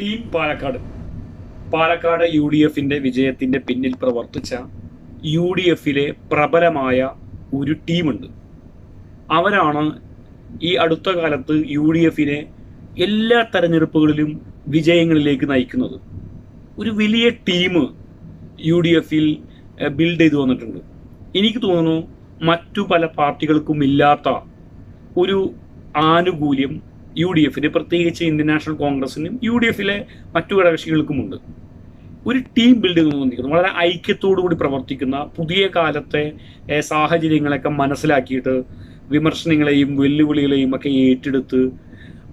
Team Palakkad. Palakkad U D എഫിന്റെ വിജയത്തിന്റെ പിന്നിൽ പ്രവർത്തിച്ച യു ഡി എഫിലെ പ്രബലമായ ഒരു ടീമുണ്ട്. അവരാണ് ഈ അടുത്ത കാലത്ത് യു ഡി എഫിനെ എല്ലാ തെരഞ്ഞെടുപ്പുകളിലും വിജയങ്ങളിലേക്ക് നയിക്കുന്നത്. ഒരു വലിയ ടീം യു ഡി എഫിൽ ബിൽഡ് ചെയ്തു വന്നിട്ടുണ്ട്. എനിക്ക് തോന്നുന്നു മറ്റു പല പാർട്ടികൾക്കും ഇല്ലാത്ത ഒരു ആനുകൂല്യം യു ഡി എഫിന് പ്രത്യേകിച്ച് ഇന്ത്യൻ നാഷണൽ കോൺഗ്രസിനും യു ഡി എഫിലെ മറ്റു ഘടകകക്ഷികൾക്കുമുണ്ട്. ഒരു ടീം ബിൽഡ് ചെയ്ത് തോന്നിക്കുന്നു വളരെ ഐക്യത്തോടു കൂടി പ്രവർത്തിക്കുന്ന പുതിയ കാലത്തെ സാഹചര്യങ്ങളൊക്കെ മനസ്സിലാക്കിയിട്ട് വിമർശനങ്ങളെയും വെല്ലുവിളികളെയും ഒക്കെ ഏറ്റെടുത്ത്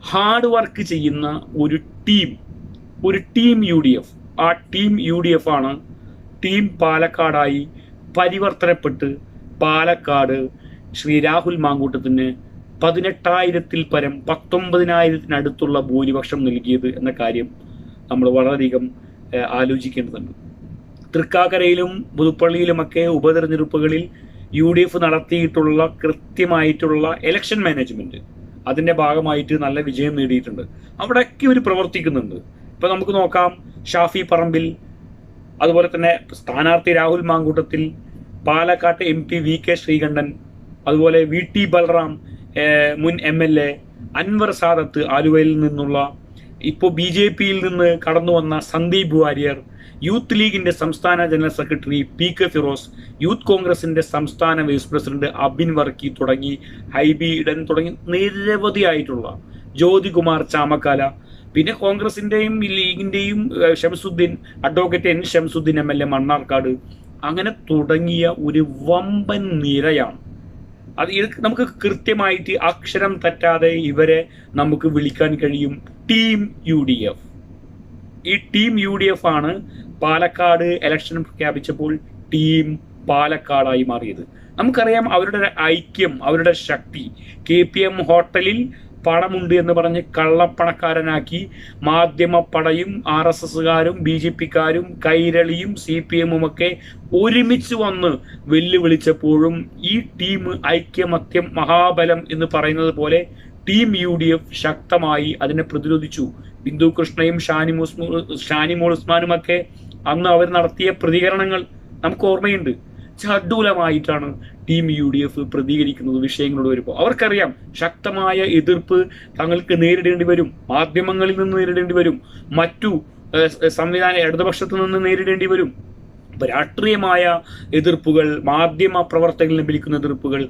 ഹാർഡ് വർക്ക് ചെയ്യുന്ന ഒരു ടീം ഒരു ടീം യു ഡി എഫ് ആ ടീം യു ഡി എഫ് ആണ് ടീം പാലക്കാടായി പരിവർത്തനപ്പെട്ട് പാലക്കാട് ശ്രീ രാഹുൽ മാങ്കൂട്ടത്തിന് പതിനെട്ടായിരത്തിൽ പരം പത്തൊമ്പതിനായിരത്തിനടുത്തുള്ള ഭൂരിപക്ഷം നൽകിയത് എന്ന കാര്യം നമ്മൾ വളരെയധികം ആലോചിക്കേണ്ടതുണ്ട്. തൃക്കാക്കരയിലും പുതുപ്പള്ളിയിലുമൊക്കെ ഉപതെരഞ്ഞെടുപ്പുകളിൽ യു ഡി എഫ് നടത്തിയിട്ടുള്ള കൃത്യമായിട്ടുള്ള ഇലക്ഷൻ മാനേജ്മെന്റ് അതിന്റെ ഭാഗമായിട്ട് നല്ല വിജയം നേടിയിട്ടുണ്ട്. അവിടെയൊക്കെ ഇവർ പ്രവർത്തിക്കുന്നുണ്ട്. ഇപ്പൊ നമുക്ക് നോക്കാം ഷാഫി പറമ്പിൽ അതുപോലെ തന്നെ സ്ഥാനാർത്ഥി രാഹുൽ മാങ്കൂട്ടത്തിൽ പാലക്കാട്ട് M P V K Sreekandan അതുപോലെ വി ടി ബൽറാം മുൻ M L A Anwar Sadath ആലുവയിൽ നിന്നുള്ള ഇപ്പോൾ ബി ജെ പിയിൽ നിന്ന് കടന്നു വന്ന സന്ദീപ് വാര്യർ യൂത്ത് ലീഗിന്റെ സംസ്ഥാന general secretary P K Firos youth കോൺഗ്രസിന്റെ സംസ്ഥാന വൈസ് പ്രസിഡന്റ് അബിൻ വർക്കി തുടങ്ങി ഹൈബി ഇടൻ തുടങ്ങി നിരവധിയായിട്ടുള്ള ജ്യോതികുമാർ ചാമക്കാല. പിന്നെ കോൺഗ്രസിന്റെയും ലീഗിന്റെയും Shamsuddin advocate N Shamsuddin M L A Mannarkkad അങ്ങനെ തുടങ്ങിയ ഒരു വമ്പൻ നിരയാണ്. അത് ഇത് നമുക്ക് കൃത്യമായിട്ട് അക്ഷരം തെറ്റാതെ ഇവരെ നമുക്ക് വിളിക്കാൻ കഴിയും. ടീം യു ഡി എഫ് ഈ ടീം യു ഡി എഫ് ആണ് പാലക്കാട് ഇലക്ഷൻ പ്രഖ്യാപിച്ചപ്പോൾ ടീം പാലക്കാടായി മാറിയത്. നമുക്കറിയാം അവരുടെ ഐക്യം അവരുടെ ശക്തി. കെ പി എം ഹോട്ടലിൽ പണമുണ്ട് എന്ന് പറഞ്ഞ് കള്ളപ്പണക്കാരനാക്കി മാധ്യമപ്പടയും ആർ എസ് എസുകാരും ബി ജെ പിക്കാരും കൈരളിയും സി പി എമ്മും ഒക്കെ ഒരുമിച്ച് വന്ന് വെല്ലുവിളിച്ചപ്പോഴും ഈ ടീം ഐക്യമത്യം മഹാബലം എന്ന് പറയുന്നത് പോലെ ടീം യു ഡി എഫ് ശക്തമായി അതിനെ പ്രതിരോധിച്ചു. ബിന്ദു കൃഷ്ണയും ഷാനിമോൾ ഉസ്മാനും ഒക്കെ അന്ന് അവർ നടത്തിയ പ്രതികരണങ്ങൾ നമുക്ക് ഓർമ്മയുണ്ട്. ചഡൂലമായിട്ടാണ് ടീം യു ഡി എഫ് പ്രതികരിക്കുന്നത് വിഷയങ്ങളോട് വരുമ്പോൾ അവർക്കറിയാം ശക്തമായ എതിർപ്പ് തങ്ങൾക്ക് നേരിടേണ്ടി വരും മാധ്യമങ്ങളിൽ നിന്ന് നേരിടേണ്ടി വരും മറ്റു സംവിധാന ഇടതുപക്ഷത്ത് നിന്ന് നേരിടേണ്ടി വരും. രാഷ്ട്രീയമായ എതിർപ്പുകൾ മാധ്യമ പ്രവർത്തകരിൽ ലഭിക്കുന്ന എതിർപ്പുകൾ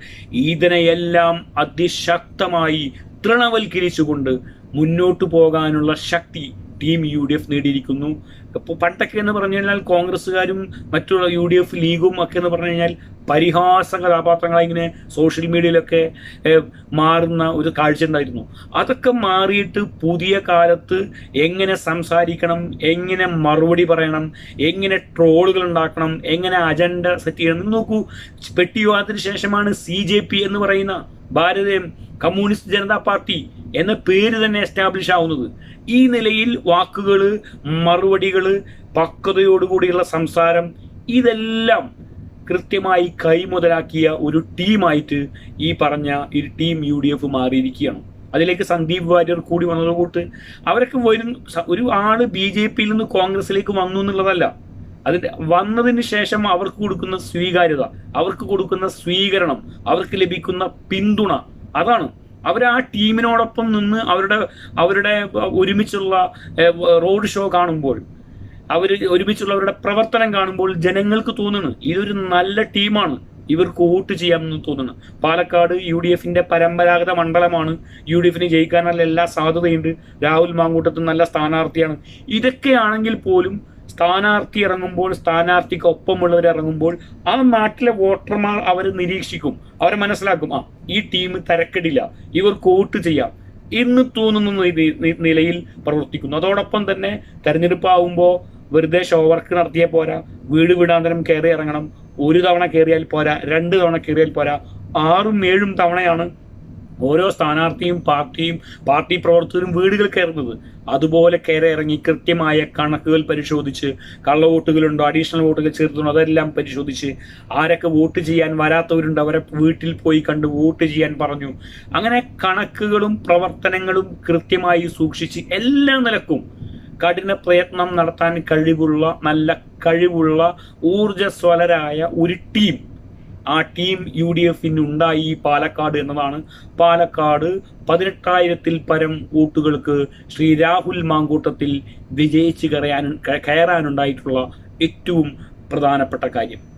ഇതിനെയെല്ലാം അതിശക്തമായി തൃണവൽക്കരിച്ചുകൊണ്ട് മുന്നോട്ടു പോകാനുള്ള ശക്തി ടീം യു ഡി എഫ് നേടിയിരിക്കുന്നു. ഇപ്പോൾ പണ്ടൊക്കെ എന്ന് പറഞ്ഞു കഴിഞ്ഞാൽ കോൺഗ്രസ്സുകാരും മറ്റുള്ള യു ഡി എഫ് ലീഗും ഒക്കെ എന്ന് പറഞ്ഞു കഴിഞ്ഞാൽ പരിഹാസ കഥാപാത്രങ്ങളായി ഇങ്ങനെ സോഷ്യൽ മീഡിയയിലൊക്കെ മാറുന്ന ഒരു കാഴ്ച ഉണ്ടായിരുന്നു. അതൊക്കെ മാറിയിട്ട് പുതിയ കാലത്ത് എങ്ങനെ സംസാരിക്കണം എങ്ങനെ മറുപടി പറയണം എങ്ങനെ ട്രോളുകൾ ഉണ്ടാക്കണം എങ്ങനെ അജണ്ട സെറ്റ് ചെയ്യണം നോക്കൂ. പെട്ടിവാദത്തിന് ശേഷമാണ് സി ജെ പി എന്ന് പറയുന്ന ഭാരതീയ കമ്മ്യൂണിസ്റ്റ് ജനതാ പാർട്ടി എന്ന പേര് തന്നെ എസ്റ്റാബ്ലിഷ് ആവുന്നത്. ഈ നിലയിൽ വാക്കുകൾ മറുപടികൾ പക്വതയോടുകൂടിയുള്ള സംസാരം ഇതെല്ലാം കൃത്യമായി കൈമുതലാക്കിയ ഒരു ടീമായിട്ട് ഈ പറഞ്ഞ ഈ ടീം യു ഡി എഫ് മാറിയിരിക്കുകയാണ്. അതിലേക്ക് സന്ദീപ് വാര്യർ കൂടി വന്നതുകൂട്ട് അവരൊക്കെ വരും ഒരു ആൾ ബി ജെ പിയിൽ നിന്ന് കോൺഗ്രസിലേക്ക് വന്നു എന്നുള്ളതല്ല. അതിന്റെ വന്നതിന് ശേഷം അവർക്ക് കൊടുക്കുന്ന സ്വീകാര്യത അവർക്ക് കൊടുക്കുന്ന സ്വീകരണം അവർക്ക് ലഭിക്കുന്ന പിന്തുണ അതാണ്. അവർ ആ ടീമിനോടൊപ്പം നിന്ന് അവരുടെ അവരുടെ ഒരുമിച്ചുള്ള റോഡ് ഷോ കാണുമ്പോൾ അവർ ഒരുമിച്ചുള്ളവരുടെ പ്രവർത്തനം കാണുമ്പോൾ ജനങ്ങൾക്ക് തോന്നുന്നു ഇതൊരു നല്ല ടീമാണ് ഇവർക്ക് വോട്ട് ചെയ്യാമെന്ന് തോന്നുന്നു. പാലക്കാട് യു ഡി എഫിന്റെ പരമ്പരാഗത മണ്ഡലമാണ് യു ഡി എഫിന് ജയിക്കാനുള്ള എല്ലാ സാധ്യതയുണ്ട്. രാഹുൽ മാങ്കൂട്ടത്തും നല്ല സ്ഥാനാർത്ഥിയാണ്. ഇതൊക്കെയാണെങ്കിൽ പോലും സ്ഥാനാർത്ഥി ഇറങ്ങുമ്പോൾ സ്ഥാനാർത്ഥിക്ക് ഒപ്പമുള്ളവർ ഇറങ്ങുമ്പോൾ ആ നാട്ടിലെ വോട്ടർമാർ അവർ നിരീക്ഷിക്കും. അവരെ മനസ്സിലാക്കും ആ ഈ ടീം തരക്കെടില്ല ഇവർ വോട്ട് ചെയ്യാം എന്ന് തോന്നുന്ന നിലയിൽ പ്രവർത്തിക്കുന്നു. അതോടൊപ്പം തന്നെ തെരഞ്ഞെടുപ്പ് ആവുമ്പോൾ വെറുതെ ഷോ വർക്ക് നടത്തിയാൽ പോരാ വീട് വീടാന്തരം കയറി ഇറങ്ങണം ഒരു തവണ കയറിയാൽ പോരാ രണ്ട് തവണ കയറിയാൽ പോരാ ആറും ഏഴും തവണയാണ് ഓരോ സ്ഥാനാർത്ഥിയും പാർട്ടിയും പാർട്ടി പ്രവർത്തകരും വീടുകൾ കയറുന്നത്. അതുപോലെ കയറി ഇറങ്ങി കൃത്യമായ കണക്കുകൾ പരിശോധിച്ച് കള്ള വോട്ടുകളുണ്ടോ അഡീഷണൽ വോട്ടുകൾ ചേർത്തുണ്ടോ അതെല്ലാം പരിശോധിച്ച് ആരൊക്കെ വോട്ട് ചെയ്യാൻ വരാത്തവരുണ്ട് അവരെ വീട്ടിൽ പോയി കണ്ട് വോട്ട് ചെയ്യാൻ പറഞ്ഞു. അങ്ങനെ കണക്കുകളും പ്രവർത്തനങ്ങളും കൃത്യമായി സൂക്ഷിച്ച് എല്ലാ നിലക്കും കഠിന പ്രയത്നം നടത്താൻ കഴിവുള്ള നല്ല കഴിവുള്ള ഊർജസ്വലരായ ഒരു ടീം ആ ടീം യു ഡി എഫിന് ഉണ്ടായി പാലക്കാട് എന്നതാണ്. പാലക്കാട് പതിനെട്ടായിരത്തിൽ പരം വോട്ടുകൾക്ക് ശ്രീ രാഹുൽ മാങ്കൂട്ടത്തിൽ വിജയിച്ച് കയറാൻ കയറാനുണ്ടായിട്ടുള്ള ഏറ്റവും പ്രധാനപ്പെട്ട കാര്യം.